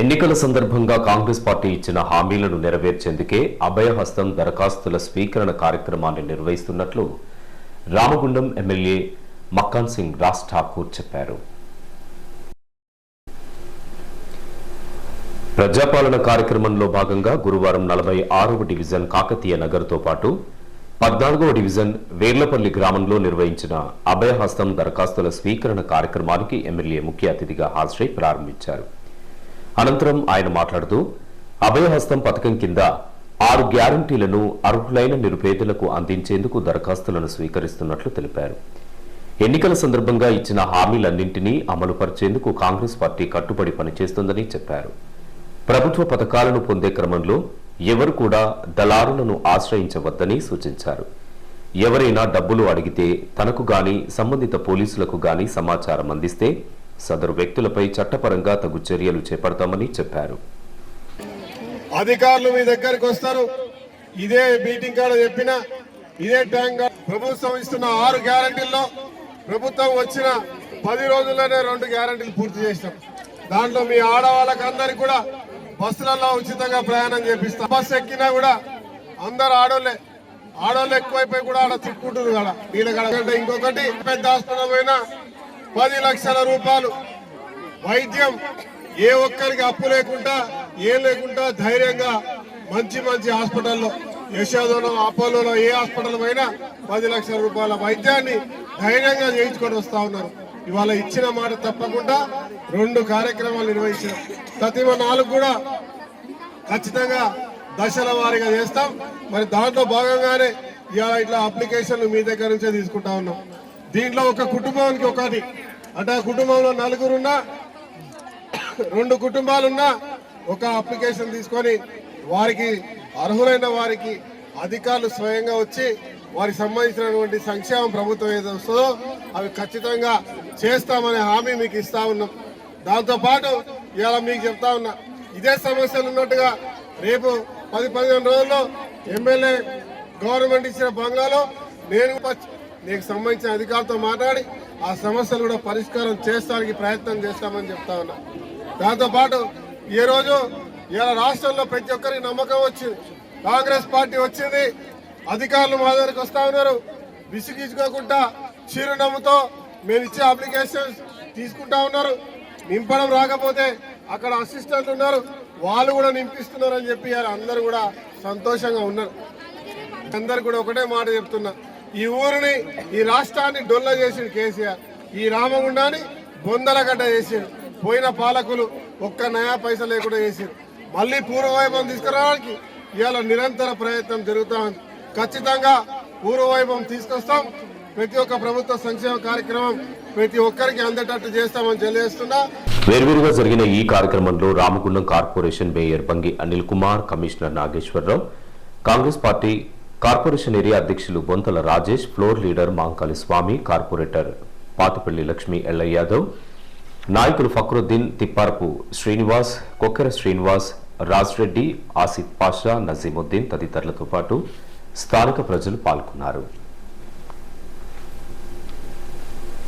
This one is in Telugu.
ఎన్నికల సందర్భంగా కాంగ్రెస్ పార్టీ ఇచ్చిన హామీలను నెరవేర్చేందుకే అభయహస్తం దరఖాస్తుల స్వీకరణ కార్యక్రమాన్ని నిర్వహిస్తున్నట్లు రామగుండం ఎమ్మెల్యే మక్కాన్ సింగ్ రాజ్ ఠాకూర్ చెప్పారు. ప్రజాపాలన కార్యక్రమంలో భాగంగా గురువారం నలభై ఆరవ డివిజన్ కాకతీయ నగర్తో పాటు పద్నాలుగవ డివిజన్ వేర్లపల్లి గ్రామంలో నిర్వహించిన అభయహస్తం దరఖాస్తుల స్వీకరణ కార్యక్రమానికి ఎమ్మెల్యే ముఖ్య అతిథిగా హాజరై ప్రారంభించారు. అనంతరం ఆయన మాట్లాడుతూ అభయహస్తం పథకం కింద ఆరు గ్యారంటీలను అర్హులైన నిరుపేదలకు అందించేందుకు దరఖాస్తులను స్వీకరిస్తున్నట్లు తెలిపారు. ఎన్నికల సందర్భంగా ఇచ్చిన హామీలన్నింటినీ అమలుపరిచేందుకు కాంగ్రెస్ పార్టీ కట్టుబడి పనిచేస్తుందని చెప్పారు. ప్రభుత్వ పథకాలను పొందే క్రమంలో ఎవరు కూడా దళారులను ఆశ్రయించవద్దని సూచించారు. ఎవరైనా డబ్బులు అడిగితే తనకు గాని సంబంధిత పోలీసులకు గాని సమాచారం అందిస్తే సదరు వ్యక్తులపై చట్టపరంగా తగు చర్యలు చేపడతామని చెప్పారు. అధికారులు మీ దగ్గరికి వస్తారు. ఇదే మీటింగ్ కాడ చెప్పిన ఇదే టైం ప్రభుత్వం ఇస్తున్న ఆరు గ్యారంటీల్లో ప్రభుత్వం వచ్చిన పది రోజుల్లోనే రెండు గ్యారంటీలు పూర్తి చేసినాం. దాంట్లో మీ ఆడవాళ్ళకి అందరికి కూడా బస్సులలో ఉచితంగా ప్రయాణం చేపిస్తాం. బస్సు ఎక్కినా కూడా అందరు ఆడోళ్ళే ఆడోళ్ళు ఎక్కువైపోయి కూడా ఆడ తిట్టుకుంటుంది కదా వీళ్ళ ఇంకొకటి పెద్ద హాస్పిటల్ పోయినా పది లక్షల రూపాయలు. వైద్యం ఏ ఒక్కరికి అప్పు లేకుండా ఏం లేకుండా ధైర్యంగా మంచి మంచి హాస్పిటల్లో యశోదలో అపోలోలో ఏ హాస్పిటల్ పోయినా పది లక్షల రూపాయల వైద్యాన్ని ధైర్యంగా చేయించుకొని వస్తా ఉన్నారు. ఇవాళ ఇచ్చిన మాట తప్పకుండా రెండు కార్యక్రమాలు నిర్వహించాం ప్రతిమ నాలుగు కూడా ఖచ్చితంగా దశల వారీగా చేస్తాం. మరి దాంట్లో భాగంగానే ఇవాళ ఇట్లా అప్లికేషన్లు మీ దగ్గర నుంచే తీసుకుంటా ఉన్నాం. దీంట్లో ఒక కుటుంబానికి ఒకటి. అంటే ఆ కుటుంబంలో నలుగురున్నా రెండు కుటుంబాలున్నా ఒక అప్లికేషన్ తీసుకొని వారికి అర్హులైన వారికి అధికారులు స్వయంగా వచ్చి వారికి సంబంధించినటువంటి సంక్షేమ ప్రభుత్వం ఏదో వస్తుందో అవి ఖచ్చితంగా చేస్తామనే హామీ మీకు ఇస్తా ఉన్నాం. దాంతోపాటు ఇవాళ మీకు చెప్తా ఉన్నా ఇదే సమస్యలు ఉన్నట్టుగా రేపు పది పదిహేను రోజుల్లో ఎమ్మెల్యే గవర్నమెంట్ ఇచ్చిన బంగాలో నేను నీకు సంబంధించిన అధికారులతో మాట్లాడి ఆ సమస్యలు కూడా పరిష్కారం చేస్తానికి ప్రయత్నం చేస్తామని చెప్తా ఉన్నా. దాంతోపాటు ఈరోజు రోజు ఇలా రాష్ట్రంలో ప్రతి ఒక్కరికి నమ్మకం వచ్చింది కాంగ్రెస్ పార్టీ వచ్చింది. అధికారులు మా దగ్గరికి వస్తా ఉన్నారు. విసిగించుకోకుండా చిరునవ్వుతో మేము ఇచ్చే అప్లికేషన్ తీసుకుంటా ఉన్నారు. నింపడం రాకపోతే అక్కడ అసిస్టెంట్లు ఉన్నారు. వాళ్ళు కూడా నింపిస్తున్నారు అని చెప్పి అందరూ కూడా సంతోషంగా ఉన్నారు. అందరు కూడా ఒకటే మాట చెప్తున్నా. ఈ ఊరిని ఈ రాష్ట్రాన్ని డొల్ల చేసిండు కేసీఆర్. ఈ రామగుండాన్ని బొందలగడ్డ చేసిండు. పోయిన పాలకులు ఒక్క నయా పైస లేకుండా చేసిండు. మళ్ళీ పూర్వవైభవం తీసుకురావడానికి ఇవాళ నిరంతర ప్రయత్నం జరుగుతా ఉంది. ఖచ్చితంగా పూర్వవైభవం తీసుకొస్తాం. ప్రతి ఒక్క ప్రభుత్వ సంక్షేమ కార్యక్రమం ప్రతి ఒక్కరికి అందేటట్టు చేస్తామని తెలియజేస్తున్నా. వేర్వేరుగా జరిగిన ఈ కార్యక్రమంలో Ramagundam corporation mayor Bangi Anil Kumar commissioner Nageswararao Congress party corporation area అధ్యక్షులు Bonthala Rajesh floor leader Mankali Swamy corporator Patapalli Lakshmi Ellaiah Yadav నాయకులు ఫక్రుద్దీన్ తిప్పార్పు శ్రీనివాస్ కొక్కెర శ్రీనివాస్ రాజ్రెడ్డి ఆసిఫ్ పాషా నజీముద్దీన్ తదితరులతో పాటు స్థానిక ప్రజలు పాల్గొన్నారు.